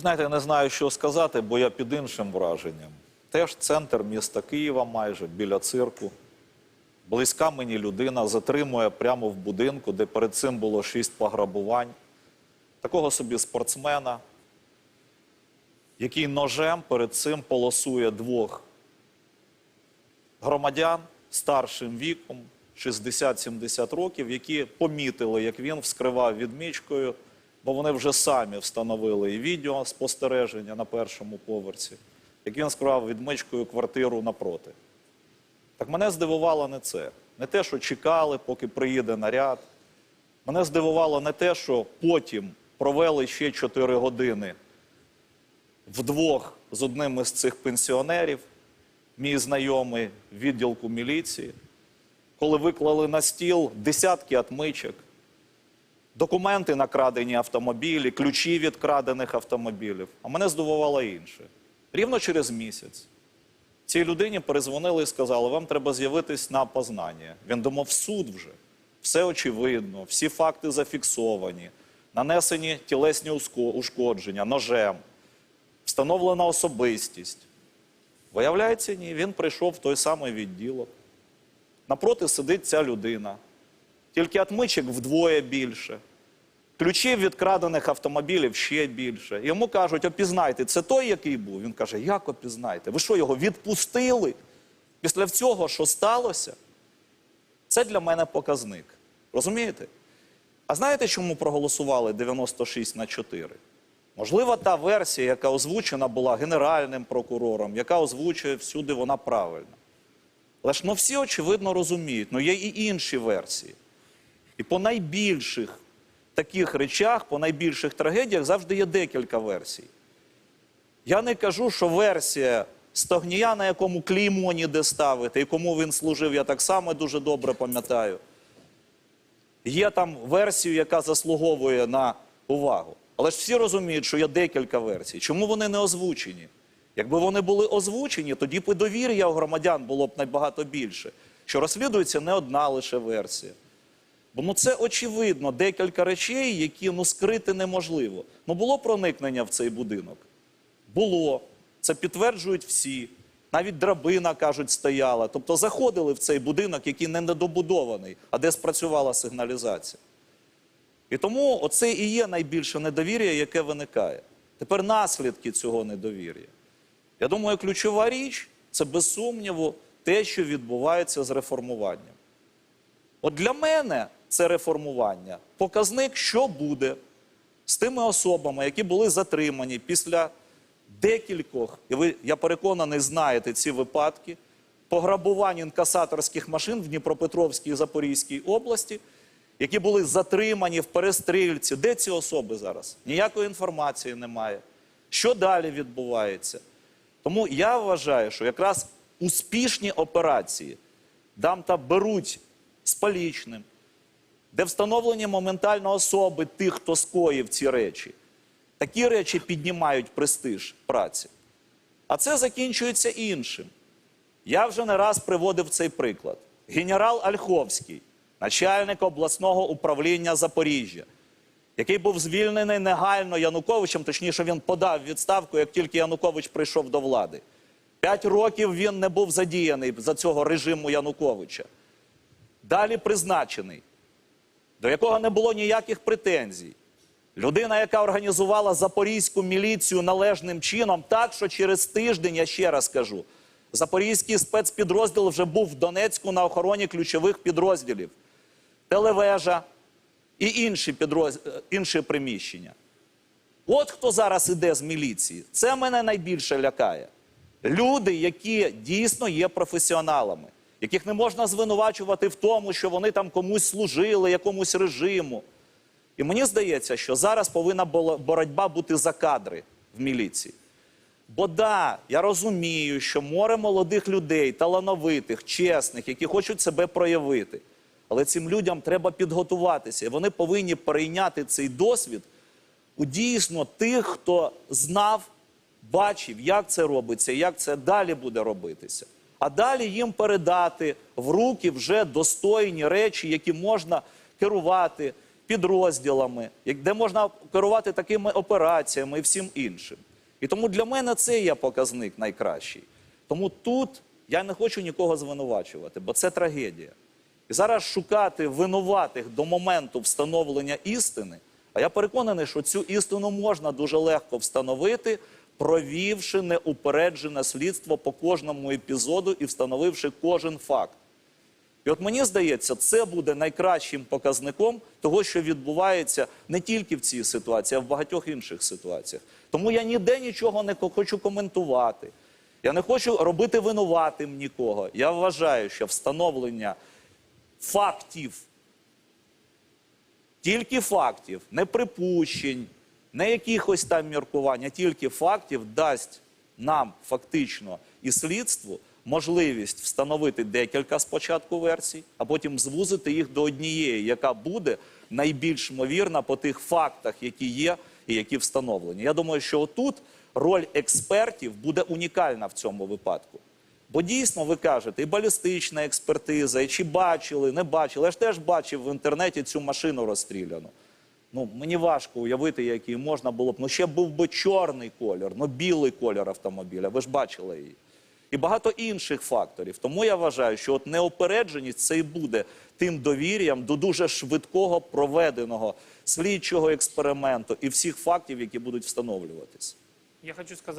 Знаєте, я не знаю, що сказати, бо я під іншим враженням. Теж центр міста Києва, майже біля цирку. Близька мені людина затримує прямо в будинку, де перед цим було шість пограбувань. Такого собі спортсмена, який ножем перед цим полосує двох громадян старшим віком, 60-70 років, які помітили, як він вскривав відмічкою, бо вони вже самі встановили і відео спостереження на першому поверсі, як він вскривав відмичкою квартиру напроти. Так мене здивувало не це. Не те, що чекали, поки приїде наряд. Мене здивувало не те, що потім провели ще 4 години вдвох з одним із цих пенсіонерів, мій знайомий відділку міліції, коли виклали на стіл десятки отмичок, документи на крадені автомобілі, ключі від крадених автомобілів. А мене здивувало інше. Рівно через місяць цій людині перезвонили і сказали, вам треба з'явитись на познання. Він думав, суд вже. Все очевидно, всі факти зафіксовані, нанесені тілесні ушкодження, ножем, встановлена особистість. Виявляється, ні, він прийшов в той самий відділок. Напроти сидить ця людина. Тільки отмичок вдвоє більше. Ключів від крадених автомобілів ще більше. Йому кажуть, опізнайте, це той, який був. Він каже, як опізнайте? Ви що, його відпустили? Після цього, що сталося? Це для мене показник. Розумієте? А знаєте, чому проголосували 96 на 4? Можливо, та версія, яка озвучена була генеральним прокурором, яка озвучує всюди, вона правильна. Але ж ну, всі очевидно розуміють, ну є і інші версії. І по найбільших таких речах, по найбільших трагедіях завжди є декілька версій. Я не кажу, що версія Стогнія, на якому клеймо ніде ставити, і кому він служив, я так само дуже добре пам'ятаю. Є там версію, яка заслуговує на увагу. Але ж всі розуміють, що є декілька версій. Чому вони не озвучені? Якби вони були озвучені, тоді б і довір'я у громадян було б набагато більше. Що розслідується не одна лише версія. Бо ну це очевидно декілька речей, які ну скрити неможливо. Ну було проникнення в цей будинок. Було. Це підтверджують всі. Навіть драбина, кажуть, стояла. Тобто заходили в цей будинок, який не недобудований, а де спрацювала сигналізація. І тому оце і є найбільше недовір'я, яке виникає. Тепер наслідки цього недовір'я. Я думаю, ключова річ це без сумніву те, що відбувається з реформуванням. От для мене це реформування показник, що буде з тими особами, які були затримані після декількох, і ви, я переконаний, знаєте ці випадки пограбувань інкасаторських машин в Дніпропетровській і Запорізькій області, які були затримані в перестрільці. Де ці особи зараз? Ніякої інформації немає. Що далі відбувається? Тому я вважаю, що якраз успішні операції дамта беруть з полічним, де встановлені моментально особи тих, хто скоїв ці речі. Такі речі піднімають престиж праці. А це закінчується іншим. Я вже не раз приводив цей приклад. Генерал Ольховський, начальник обласного управління Запоріжжя, який був звільнений негайно Януковичем, точніше, він подав відставку, як тільки Янукович прийшов до влади. П'ять років він не був задіяний за цього режиму Януковича. Далі призначений, до якого не було ніяких претензій. Людина, яка організувала запорізьку міліцію належним чином, так що через тиждень, я ще раз кажу, запорізький спецпідрозділ вже був в Донецьку на охороні ключових підрозділів, телевежа і інші, підроз... е, інші приміщення. От хто зараз іде з міліції. Це мене найбільше лякає. Люди, які дійсно є професіоналами, яких не можна звинувачувати в тому, що вони там комусь служили, якомусь режиму. І мені здається, що зараз повинна боротьба бути за кадри в міліції. Бо да, я розумію, що море молодих людей, талановитих, чесних, які хочуть себе проявити. Але цим людям треба підготуватися. І вони повинні перейняти цей досвід у дійсно тих, хто знав, бачив, як це робиться, як це далі буде робитися. А далі їм передати в руки вже достойні речі, які можна керувати, підрозділами, де можна керувати такими операціями і всім іншим. І тому для мене це є показник найкращий. Тому тут я не хочу нікого звинувачувати, бо це трагедія. І зараз шукати винуватих до моменту встановлення істини. А я переконаний, що цю істину можна дуже легко встановити, провівши неупереджене слідство по кожному епізоду і встановивши кожен факт. І от мені здається, це буде найкращим показником того, що відбувається не тільки в цій ситуації, а в багатьох інших ситуаціях. Тому я ніде нічого не хочу коментувати. Я не хочу робити винуватим нікого. Я вважаю, що встановлення фактів, тільки фактів, не припущень, не якихось там міркувань, а тільки фактів дасть нам фактично і слідству можливість встановити декілька спочатку версій, а потім звузити їх до однієї, яка буде найбільш ймовірна по тих фактах, які є і які встановлені. Я думаю, що отут роль експертів буде унікальна в цьому випадку. Бо дійсно ви кажете, і балістична експертиза, і чи бачили, не бачили. Я ж теж бачив в інтернеті цю машину розстріляну. Ну, мені важко уявити, який можна було б. Ну, ще був би чорний колір, ну білий колір автомобіля. Ви ж бачили її. І багато інших факторів. Тому я вважаю, що от неопередженість це і буде тим довір'ям до дуже швидкого проведеного слідчого експерименту і всіх фактів, які будуть встановлюватись. Я хочу сказать,